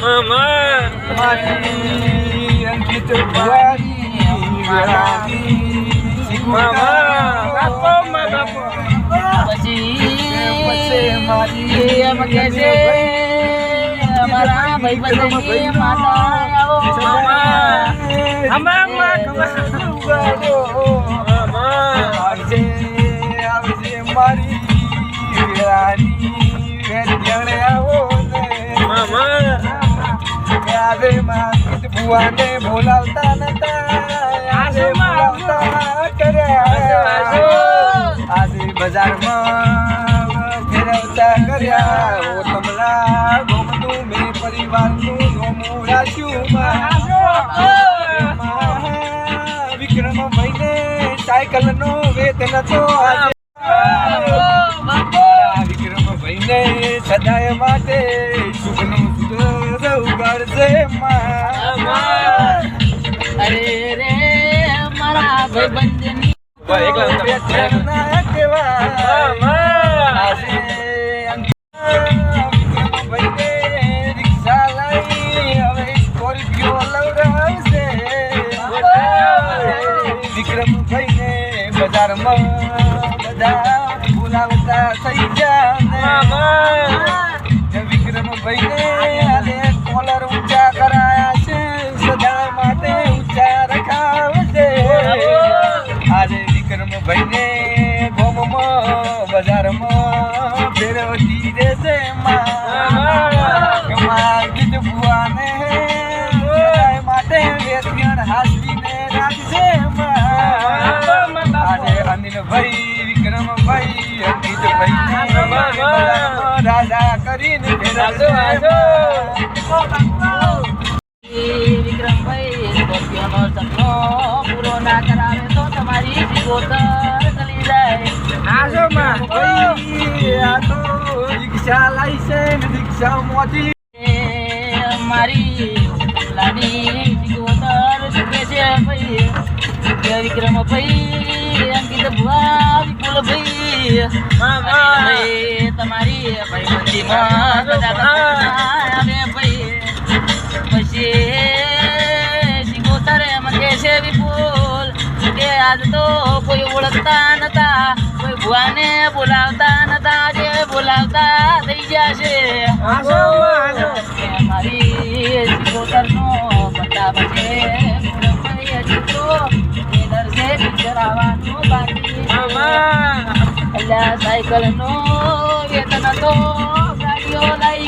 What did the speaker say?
મામા મારી અંકિત ભુવાની વેળાની મામા બાપો મા બાપો પછી મારી એમ કે છે? અમારા ભાઈબંધની માતા આવો મામા અમા મા આવે માસિત ભુવાને બોલાવતા નતા. આજે બોલાવતા કર્યા. આજે બજારમાં ફેરવતા કર્યા. ઓ તમલા ગોમતું મેં પરિવારનું ગોમું રાખ્યું વિક્રમ ભાઈને સાયકલ નો વેતન તો આજે વિક્રમ ભાઈને સદાય માટે માં અરે રે મારા ભાઈબંધની. વિક્રમ ભાઈને બજારમાં બધા બોલાવતા થઈ ગયા વિક્રમ ભાઈને કરીને આજો, આજો. વિક્રમભાઈ સ્કોર્પિયોનો સપનો પૂરો ના કરાવે તો તમારી સિકોતર ચલી જાય આજો માં ભાઈ આ તો રિક્ષા લાઈ છે ને રિક્ષા મારી લાડી સિકોતર ચૂકે છે ભાઈ. વિક્રમ ભાઈ અંકિત ભુવા. ભાઈ ભાઈ તમારી આવે ભાઈ પછી સિકોતર એમ કે છે વિપુલ કે આજ તો કોઈ ઓળખતા નતા કોઈ ભુવાને બોલાવતા નતા જે બોલાવતા થઈ કે મારી સિકોતરનો બતાવ છે ભાઈ પિક્ચર આવવાનું બાકી અલ્યા સાયકલ નો વેતન તો ગાડીઓ લઈ